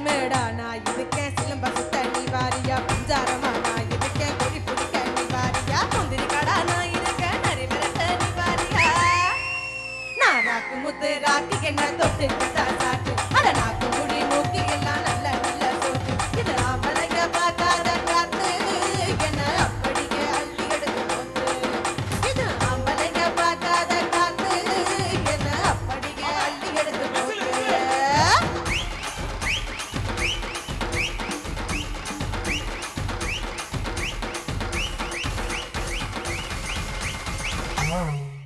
கருமேடா நான் இருக்கேன் சிலம்ப சுத்த நீ வாரியா பஞ்சாரமா நான் இருக்கேன் கொடி பிடிக்க நீ வாரியா முந்திரி கடா நான் இருக்கேன் நரி விரட்ட நீ வாரியா நான் ராக்கு முத்து ராக்கி என்ன தொட்டு tomorrow.